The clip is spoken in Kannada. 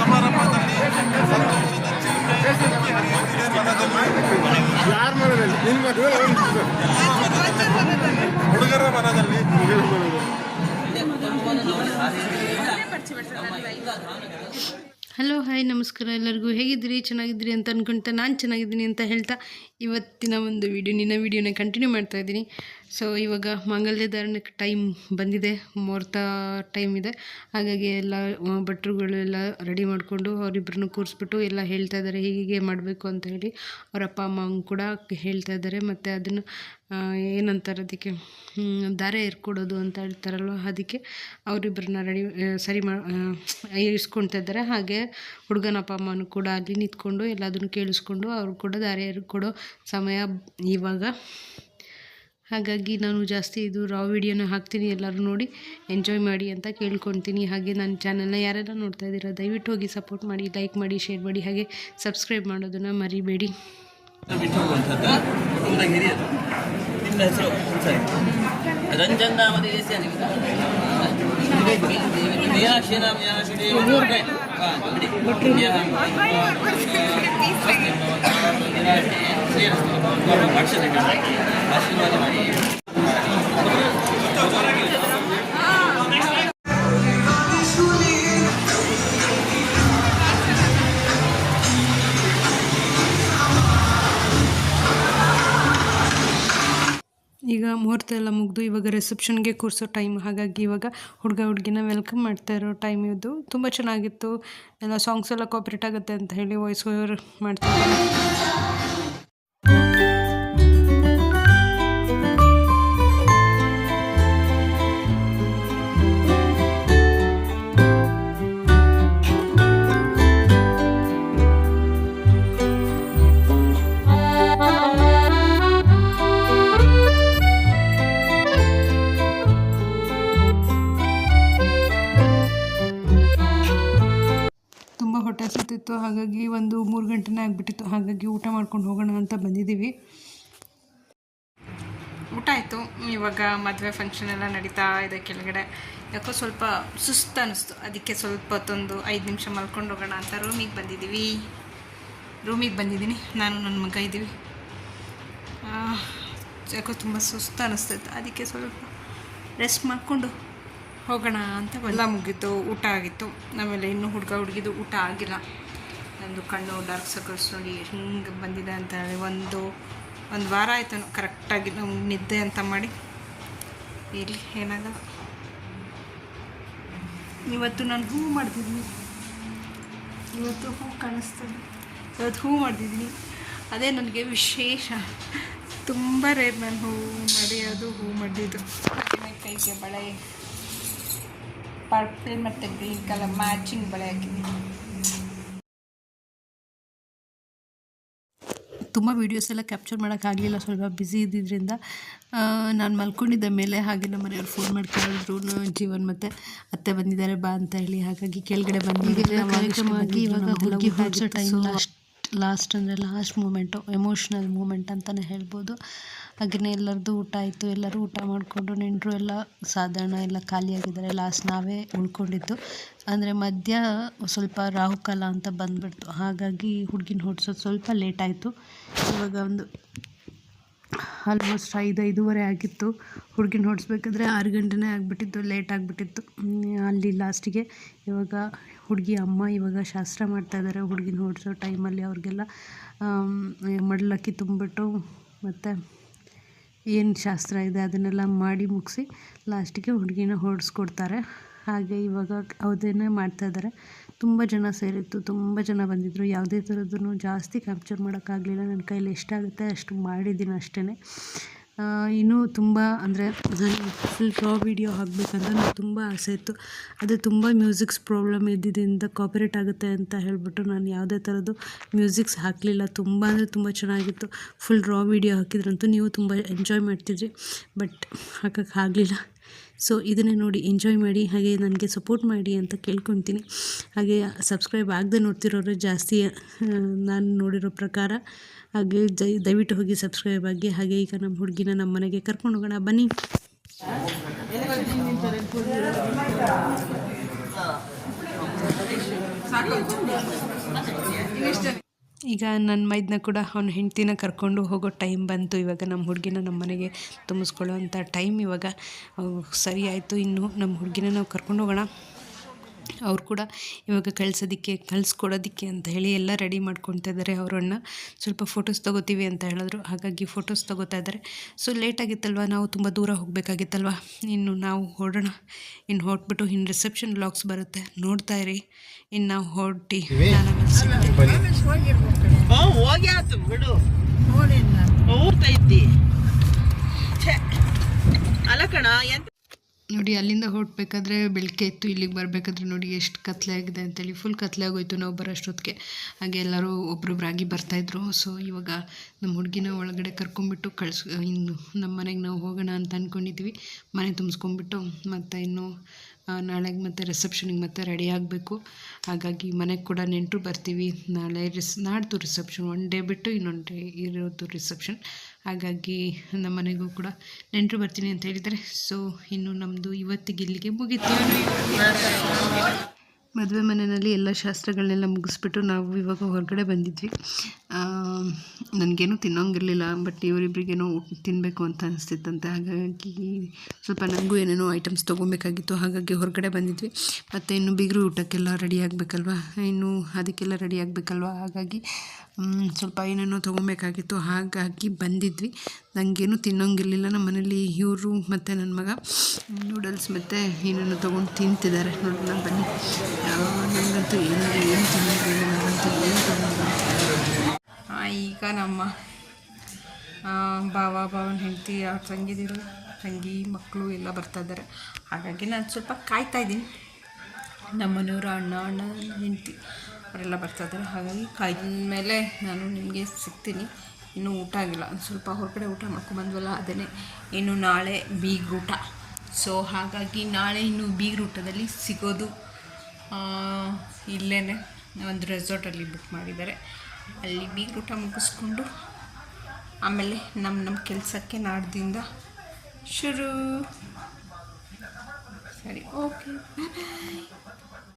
ಸಮಾರಂಭದಲ್ಲಿ ಸಂತೋಷದ ಹುಡುಗರ ಮನದಲ್ಲಿ. ಹಲೋ ಹಾಯ್ ನಮಸ್ಕಾರ ಎಲ್ಲರಿಗೂ. ಹೇಗಿದ್ದೀರಿ? ಚೆನ್ನಾಗಿದ್ದೀರಿ ಅಂತ ಅನ್ಕೊಂತ ನಾನು ಚೆನ್ನಾಗಿದ್ದೀನಿ ಅಂತ ಹೇಳ್ತಾ ಇವತ್ತಿನ ಒಂದು ವಿಡಿಯೋ ನಿನ್ನ ವಿಡಿಯೋನ ಕಂಟಿನ್ಯೂ ಮಾಡ್ತಾ ಇದ್ದೀನಿ. ಸೊ ಇವಾಗ ಮಾಂಗಲ್ಯ ಧಾರಣಕ್ಕೆ ಟೈಮ್ ಬಂದಿದೆ, ಮುಹೂರ್ತ ಟೈಮ್ ಇದೆ. ಹಾಗಾಗಿ ಎಲ್ಲ ಭಟ್ರುಗಳೆಲ್ಲ ರೆಡಿ ಮಾಡಿಕೊಂಡು ಅವರಿಬ್ಬರನ್ನು ಕೂರಿಸ್ಬಿಟ್ಟು ಎಲ್ಲ ಹೇಳ್ತಾ ಇದ್ದಾರೆ ಹೀಗೆ ಮಾಡಬೇಕು ಅಂತ ಹೇಳಿ ಅವ್ರ ಅಪ್ಪ, ಅಮ್ಮ ಕೂಡ ಹೇಳ್ತಾ ಇದ್ದಾರೆ. ಮತ್ತು ಅದನ್ನು ಏನಂತಾರೆ ಅದಕ್ಕೆ ದಾರ ಏರ್ಕೊಡೋದು ಅಂತ ಹೇಳ್ತಾರಲ್ವ, ಅದಕ್ಕೆ ಅವರಿಬ್ಬರನ್ನ ರೆಡಿ ಸರಿ ಮಾ ಇರಿಸ್ಕೊಳ್ತಾ ಇದ್ದಾರೆ. ಹಾಗೆ ಹುಡುಗನ ಅಪ್ಪ, ಅಮ್ಮನೂ ಕೂಡ ಅಲ್ಲಿ ನಿಂತ್ಕೊಂಡು ಎಲ್ಲದನ್ನು ಕೇಳಿಸ್ಕೊಂಡು ಅವ್ರು ಕೂಡ ದಾರೆ ಏರ್ಕೊಡೋ ಸಮಯ ಇವಾಗ ಹಾಗಾಗಿ ನಾನು ಜಾಸ್ತಿ ಇದು ರಾ ವಿಡಿಯೋನ ಹಾಕ್ತೀನಿ ಎಲ್ಲರೂ ನೋಡಿ ಎಂಜಾಯ್ ಮಾಡಿ ಅಂತ ಕೇಳ್ಕೊತೀನಿ ಹಾಗೆ ನನ್ನ ಚಾನಲ್ನ ಯಾರೆಲ್ಲ ನೋಡ್ತಾ ಇದ್ದೀರಾ ದಯವಿಟ್ಟು ಹೋಗಿ ಸಪೋರ್ಟ್ ಮಾಡಿ ಲೈಕ್ ಮಾಡಿ ಶೇರ್ ಮಾಡಿ ಹಾಗೆ ಸಬ್ಸ್ಕ್ರೈಬ್ ಮಾಡೋದನ್ನು ಮರಿಬೇಡಿ ರಂಜನ್ ನಾಮದ ದೇಸಿ ಮೀನಾಕ್ಷಿ ನಾಮ ಮೀನಾಕ್ಷಿ ದೇವಿ ಮೂರು ಕೈ ಹಾಂ ಬಿಡಿ ಅಕ್ಷತೆ ಆಶೀರ್ವಾದ ಮಾಡಿ ಈಗ ಮುಹೂರ್ತ ಎಲ್ಲ ಮುಗಿದು ಇವಾಗ ರಿಸೆಪ್ಷನ್ಗೆ ಕೂರಿಸೋ ಟೈಮ್ ಹಾಗಾಗಿ ಇವಾಗ ಹುಡುಗ, ಹುಡುಗಿನ ವೆಲ್ಕಮ್ ಮಾಡ್ತಾ ಇರೋ ಟೈಮ್ ಇದು. ತುಂಬ ಚೆನ್ನಾಗಿತ್ತು. ಎಲ್ಲ ಸಾಂಗ್ಸ್ ಎಲ್ಲ ಕಾಪ್ರೇಟ್ ಆಗುತ್ತೆ ಅಂತ ಹೇಳಿ ವಾಯ್ಸ್ ಓವರ್ ಮಾಡ್ತಾ ಹಸಿತಿತ್ತು ಹಾಗಾಗಿ ಒಂದು ಮೂರು ಗಂಟೆನೇ ಆಗಿಬಿಟ್ಟಿತ್ತು. ಹಾಗಾಗಿ ಊಟ ಮಾಡ್ಕೊಂಡು ಹೋಗೋಣ ಅಂತ ಬಂದಿದ್ದೀವಿ. ಊಟ ಆಯಿತು. ಇವಾಗ ಮದುವೆ ಫಂಕ್ಷನ್ ಎಲ್ಲ ನಡೀತಾ ಇದೆ ಕೆಳಗಡೆ. ಯಾಕೋ ಸ್ವಲ್ಪ ಸುಸ್ತು ಅನ್ನಿಸ್ತು ಅದಕ್ಕೆ ಸ್ವಲ್ಪ ಹೊತ್ತೊಂದು ಐದು ನಿಮಿಷ ಮಲ್ಕೊಂಡು ಹೋಗೋಣ ಅಂತ ರೂಮಿಗೆ ಬಂದಿದ್ದೀವಿ. ರೂಮಿಗೆ ಬಂದಿದ್ದೀನಿ. ನಾನು ನನ್ನ ಮಗ ಇದ್ದೀವಿ. ಯಾಕೋ ತುಂಬ ಸುಸ್ತು ಅನ್ನಿಸ್ತೈತೆ ಅದಕ್ಕೆ ಸ್ವಲ್ಪ ರೆಸ್ಟ್ ಮಾಡಿಕೊಂಡು ಹೋಗೋಣ ಅಂತ ಎಲ್ಲ ಮುಗೀತು. ಊಟ ಆಗಿತ್ತು. ಆಮೇಲೆ ಇನ್ನೂ ಹುಡುಗ ಹುಡುಗಿದು ಊಟ ಆಗಿಲ್ಲ. ನಂದು ಕಣ್ಣು ಡಾರ್ಕ್ ಸರ್ಕಲ್ಸ್ ನೋಡಿ ಹೆಂಗೆ ಬಂದಿದೆ ಅಂತ ಹೇಳಿ ಒಂದು ಒಂದು ವಾರ ಆಯಿತು ಕರೆಕ್ಟಾಗಿ ನಿದ್ದೆ ಅಂತ ಮಾಡಿ. ಇಲ್ಲಿ ಏನಾಗಲ್ಲ. ಇವತ್ತು ನಾನು ಹೂ ಮಾಡ್ತಿದ್ದೀನಿ. ಇವತ್ತು ಹೂ ಕಾಣಿಸ್ತದೆ. ಇವತ್ತು ಹೂ ಮಾಡ್ತಿದ್ದೀನಿ. ಅದೇ ನನಗೆ ವಿಶೇಷ. ತುಂಬ ರೇರ್ ನಾನು ಹೂ ಮಾಡಿ, ಅದು ಹೂ ಮಾಡಿದ್ದು. ಕೈಗೆ ಬಳೆ ಪರ್ಪಲ್ ಮತ್ತು ಗ್ರೀನ್ ಕಲರ್ ಮ್ಯಾಚಿಂಗ್ ಬಳೆ ಹಾಕಿದ್ದೀನಿ. ತುಂಬ ವೀಡಿಯೋಸ್ ಎಲ್ಲ ಕ್ಯಾಪ್ಚರ್ ಮಾಡೋಕ್ಕಾಗಲಿಲ್ಲ ಸ್ವಲ್ಪ ಬ್ಯುಸಿ ಇದ್ದಿದ್ದರಿಂದ ನಾನು ಮಲ್ಕೊಂಡಿದ್ದ ಮೇಲೆ ಹಾಗೆ ನಮ್ಮ ಮನೆಯವ್ರು ಫೋನ್ ಮಾಡಿ ಕೇಳಿದ್ರು ಜೀವನ್ ಮತ್ತು ಅತ್ತೆ ಬಂದಿದ್ದಾರೆ ಬಾ ಅಂತ ಹೇಳಿ. ಹಾಗಾಗಿ ಕೆಳಗಡೆ ಬಂದಿದ್ದೀವಿ ಇವಾಗ ಲಾಸ್ಟ್ ಅಂದರೆ ಲಾಸ್ಟ್ ಮೂಮೆಂಟು ಎಮೋಷ್ನಲ್ ಮೂಮೆಂಟ್ ಅಂತಲೇ ಹೇಳ್ಬೋದು. ಹಾಗೆಯೇ ಎಲ್ಲರದ್ದು ಊಟ ಆಯಿತು. ಎಲ್ಲರೂ ಊಟ ಮಾಡಿಕೊಂಡು ನೆಂಟರು ಎಲ್ಲ ಸಾಧಾರಣ ಎಲ್ಲ ಖಾಲಿಯಾಗಿದ್ದಾರೆ. ಲಾಸ್ಟ್ ನಾವೇ ಉಳ್ಕೊಂಡಿದ್ದು. ಅಂದರೆ ಮಧ್ಯ ಸ್ವಲ್ಪ ರಾಹುಕಾಲ ಅಂತ ಬಂದುಬಿಡ್ತು. ಹಾಗಾಗಿ ಹುಡುಗಿನ ಹೊಡ್ಸೋದು ಸ್ವಲ್ಪ ಲೇಟ್ ಆಯಿತು. ಇವಾಗ ಒಂದು ಆಲ್ಮೋಸ್ಟ್ ಐದು, ಐದೂವರೆ ಆಗಿತ್ತು. ಹುಡುಗಿನ ಹೊಡಿಸ್ಬೇಕಾದ್ರೆ ಆರು ಗಂಟೆನೇ ಆಗಿಬಿಟ್ಟಿತ್ತು. ಲೇಟ್ ಆಗಿಬಿಟ್ಟಿತ್ತು. ಅಲ್ಲಿ ಲಾಸ್ಟಿಗೆ ಇವಾಗ ಹುಡುಗಿ, ಅಮ್ಮ ಇವಾಗ ಶಾಸ್ತ್ರ ಮಾಡ್ತಾ ಇದ್ದಾರೆ ಹುಡುಗಿನ ಹೊಡಿಸೋ ಟೈಮಲ್ಲಿ ಅವ್ರಿಗೆಲ್ಲ ಮಡ್ಲಕ್ಕಿ ತುಂಬಿಬಿಟ್ಟು ಮತ್ತು ಏನು ಶಾಸ್ತ್ರ ಇದೆ ಅದನ್ನೆಲ್ಲ ಮಾಡಿ ಮುಗಿಸಿ ಲಾಸ್ಟಿಗೆ ಹುಡುಗಿನ ಹೊಡೆಸ್ಕೊಡ್ತಾರೆ. ಹಾಗೆ ಇವಾಗ ಅದನ್ನೇ ಮಾಡ್ತಾಯಿದ್ದಾರೆ ತುಂಬ ಜನ ಸೇರಿತ್ತು, ತುಂಬ ಜನ ಬಂದಿದ್ದರು ಯಾವುದೇ ಥರದ್ದು ಜಾಸ್ತಿ ಕ್ಯಾಪ್ಚರ್ ಮಾಡೋಕ್ಕಾಗಲಿಲ್ಲ. ನನ್ನ ಕೈಲಿ ಎಷ್ಟಾಗುತ್ತೆ ಅಷ್ಟು ಮಾಡಿದ್ದೀನಿ ಅಷ್ಟೇ ಇನ್ನೂ ತುಂಬ, ಅಂದರೆ ಫುಲ್ ರಾ ವಿಡಿಯೋ ಹಾಕಬೇಕಂತ ನನಗೆ ತುಂಬ ಆಸೆ ಇತ್ತು. ಅದು ತುಂಬ ಮ್ಯೂಸಿಕ್ಸ್ ಪ್ರಾಬ್ಲಮ್ ಇದ್ದಿದ್ದರಿಂದ ಕಾಪಿರೇಟ್ ಆಗುತ್ತೆ ಅಂತ ಹೇಳಿಬಿಟ್ಟು ನಾನು ಯಾವುದೇ ಥರದ್ದು ಮ್ಯೂಸಿಕ್ಸ್ ಹಾಕಲಿಲ್ಲ. ತುಂಬ ಅಂದರೆ ತುಂಬ ಚೆನ್ನಾಗಿತ್ತು. ಫುಲ್ ಡ್ರಾ ವಿಡಿಯೋ ಹಾಕಿದ್ರಂತೂ ನೀವು ತುಂಬ ಎಂಜಾಯ್ ಮಾಡ್ತಿದ್ರಿ. ಬಟ್ ಹಾಕೋಕ್ಕೆ ಆಗಲಿಲ್ಲ. ಸೊ ಇದನ್ನೇ ನೋಡಿ ಎಂಜಾಯ್ ಮಾಡಿ, ಹಾಗೆ ನನಗೆ ಸಪೋರ್ಟ್ ಮಾಡಿ ಅಂತ ಕೇಳ್ಕೊತೀನಿ ಹಾಗೆ ಸಬ್ಸ್ಕ್ರೈಬ್ ಆಗದೆ ನೋಡ್ತಿರೋರು ಜಾಸ್ತಿ ನಾನು ನೋಡಿರೋ ಪ್ರಕಾರ. ಹಾಗೆ ದಯವಿಟ್ಟು ಹೋಗಿ ಸಬ್ಸ್ಕ್ರೈಬ್ ಆಗಿ, ಹಾಗೆ ಈಗ ನಮ್ಮ ಹುಡುಗಿನ ನಮ್ಮ ಮನೆಗೆ ಕರ್ಕೊಂಡು ಹೋಗೋಣ. ಬನ್ನಿ. ಈಗ ನನ್ನ ಮೈದನ್ನ ಕೂಡ ಅವ್ನ ಹೆಂಡ್ತಿನ ಕರ್ಕೊಂಡು ಹೋಗೋ ಟೈಮ್ ಬಂತು. ಇವಾಗ ನಮ್ಮ ಹುಡುಗಿನ ನಮ್ಮ ಮನೆಗೆ ತುಂಬಿಸ್ಕೊಳ್ಳೋ ಅಂಥ ಟೈಮ್ ಇವಾಗ. ಸರಿ ಆಯಿತು, ಇನ್ನು ನಮ್ಮ ಹುಡುಗಿನ ನಾವು ಕರ್ಕೊಂಡು ಹೋಗೋಣ. ಅವ್ರು ಕೂಡ ಇವಾಗ ಕಳ್ಸೋದಕ್ಕೆ ಕಳಿಸ್ಕೊಡೋದಕ್ಕೆ ಅಂತ ಹೇಳಿ ಎಲ್ಲ ರೆಡಿ ಮಾಡ್ಕೊತಾ ಇದ್ದಾರೆ ಅವರನ್ನು. ಸ್ವಲ್ಪ ಫೋಟೋಸ್ ತೊಗೋತೀವಿ ಅಂತ ಹೇಳಿದ್ರು. ಹಾಗಾಗಿ ಫೋಟೋಸ್ ತೊಗೋತಾ ಇದ್ದಾರೆ ಸೊ ಲೇಟ್ ಆಗಿತ್ತಲ್ವ? ನಾವು ತುಂಬ ದೂರ ಹೋಗಬೇಕಾಗಿತ್ತಲ್ವ? ಇನ್ನು ನಾವು ಹೊರಡೋಣ. ಇನ್ನು ಹೊರಟ್ಬಿಟ್ಟು ಇನ್ನು ರಿಸೆಪ್ಷನ್ ಬ್ಲಾಗ್ಸ್ ಬರುತ್ತೆ. ನೋಡ್ತಾ ಇರಿ. ಇನ್ನು ನಾವು ಹೊರಟಿ ನಾನು ನೋಡಿ, ಅಲ್ಲಿಂದ ಹೊರಟ್ಬೇಕಾದ್ರೆ ಬೆಳಗ್ಗೆ ಇತ್ತು ಇಲ್ಲಿಗೆ ಬರಬೇಕಾದ್ರೆ ನೋಡಿ ಎಷ್ಟು ಕತ್ಲೆ ಆಗಿದೆ ಅಂತೇಳಿ ಫುಲ್ ಕತ್ಲೆ ಆಗೋಯ್ತು ನಾವು ಬರೋಷ್ಟೊತ್ತಿಗೆ. ಹಾಗೆ ಎಲ್ಲರೂ ಒಬ್ರೊಬ್ರಾಗಿ ಬರ್ತಾಯಿದ್ರು ಸೊ ಇವಾಗ ನಮ್ಮ ಹುಡುಗಿನ ಒಳಗಡೆ ಕರ್ಕೊಂಬಿಟ್ಟು ಕಳ್ಸ್, ಇನ್ನು ನಮ್ಮ ಮನೆಗೆ ನಾವು ಹೋಗೋಣ ಅಂತ ಅಂದ್ಕೊಂಡಿದ್ವಿ ಮನೆ ತುಂಬಿಸ್ಕೊಂಬಿಟ್ಟು ಮತ್ತು ಇನ್ನೂ ನಾಳೆಗೆ ಮತ್ತೆ ರಿಸೆಪ್ಷನಿಗೆ ಮತ್ತೆ ರೆಡಿ ಆಗಬೇಕು. ಹಾಗಾಗಿ ಮನೆಗೆ ಕೂಡ ನೆಂಟರು ಬರ್ತೀವಿ. ನಾಳೆ ರಿಸ್, ನಾಡ್ದು ರಿಸೆಪ್ಷನ್ ಒನ್ ಡೇ ಬಿಟ್ಟು ಇನ್ನೊಂದು ಡೇ ಇರೋದು ರಿಸೆಪ್ಷನ್ ಹಾಗಾಗಿ ನಮ್ಮ ಮನೆಗೂ ಕೂಡ ನೆಂಟರು ಬರ್ತೀನಿ ಅಂತ ಹೇಳಿದರೆ ಸೊ ಇನ್ನು ನಮ್ಮದು ಇವತ್ತಿಗೆ ಇಲ್ಲಿಗೆ ಮುಗೀತು. ಮದುವೆ ಮನೆಯಲ್ಲಿ ಎಲ್ಲ ಶಾಸ್ತ್ರಗಳನ್ನೆಲ್ಲ ಮುಗಿಸ್ಬಿಟ್ಟು ನಾವು ಇವಾಗ ಹೊರಗಡೆ ಬಂದಿದ್ವಿ. ನನಗೇನು ತಿನ್ನೋಂಗಿರಲಿಲ್ಲ ಬಟ್ ಇವರಿಬ್ರಿಗೇನೋ ತಿನ್ನಬೇಕು ಅಂತ ಅನಿಸ್ತಿತ್ತಂತೆ. ಹಾಗಾಗಿ ಸ್ವಲ್ಪ ನನಗೂ ಏನೇನೋ ಐಟಮ್ಸ್ ತೊಗೊಬೇಕಾಗಿತ್ತು. ಹಾಗಾಗಿ ಹೊರಗಡೆ ಬಂದಿದ್ವಿ. ಮತ್ತು ಇನ್ನು ಬೀಗರು ಊಟಕ್ಕೆಲ್ಲ ರೆಡಿ ಆಗಬೇಕಲ್ವ? ಇನ್ನು ಅದಕ್ಕೆಲ್ಲ ರೆಡಿ ಆಗಬೇಕಲ್ವ? ಹಾಗಾಗಿ ಸ್ವಲ್ಪ ಏನೇನೋ ತೊಗೊಬೇಕಾಗಿತ್ತು. ಹಾಗಾಗಿ ಬಂದಿದ್ವಿ. ನನಗೇನು ತಿನ್ನೋಂಗಿರಲಿಲ್ಲ. ನಮ್ಮ ಮನೇಲಿ ಇವರು ಮತ್ತು ನನ್ನ ಮಗ ನೂಡಲ್ಸ್ ಮತ್ತು ಏನೇನೋ ತೊಗೊಂಡು ತಿಂತಿದ್ದಾರೆ. ನೋಡೋಣ ಬನ್ನಿ. ಆ, ನನಗಂತೂ ಏನು ಏನು ತಿನ್ನೋಂಗಿಲ್ಲ ನನಗಂತೂ ಏನು ಈಗ ನಮ್ಮ ಭಾವ, ಭಾವನ ಹೆಂಡತಿ ಅವ್ರ ತಂಗಿದಿರು, ತಂಗಿ ಮಕ್ಕಳು ಎಲ್ಲ ಬರ್ತಾ ಇದ್ದಾರೆ. ಹಾಗಾಗಿ ನಾನು ಸ್ವಲ್ಪ ಕಾಯ್ತಾ ಇದ್ದೀನಿ. ನಮ್ಮ ಅಣ್ಣ ಅಣ್ಣ, ಹೆಂಡತಿ ಅವರೆಲ್ಲ ಬರ್ತಾ ಇದ್ದಾರೆ. ಹಾಗಾಗಿ ಕಾಯ್ದ ಮೇಲೆ ನಾನು ನಿಮಗೆ ಸಿಗ್ತೀನಿ. ಇನ್ನೂ ಊಟ ಆಗಿಲ್ಲ. ಸ್ವಲ್ಪ ಹೊರಗಡೆ ಊಟ ಮಾಡ್ಕೊಂಬಂದ್ವಲ್ಲ ಅದೇ ಇನ್ನು ನಾಳೆ ಬೀಗ್ರೂಟ. ಸೊ ಹಾಗಾಗಿ ನಾಳೆ ಇನ್ನು ಬೀಗ್ರೂಟದಲ್ಲಿ ಸಿಗೋದು ಇಲ್ಲೇ ಒಂದು ರೆಸಾರ್ಟಲ್ಲಿ ಬುಕ್ ಮಾಡಿದ್ದಾರೆ. ಅಲ್ಲಿ ಬೀಗ್ರೂಟ ಮುಗಿಸ್ಕೊಂಡು ಆಮೇಲೆ ನಮ್ಮ ನಮ್ಮ ಕೆಲಸಕ್ಕೆ ನಾಡ್ದಿಂದ ಶುರು. ಸರಿ ಓಕೆ ಬಾಯ್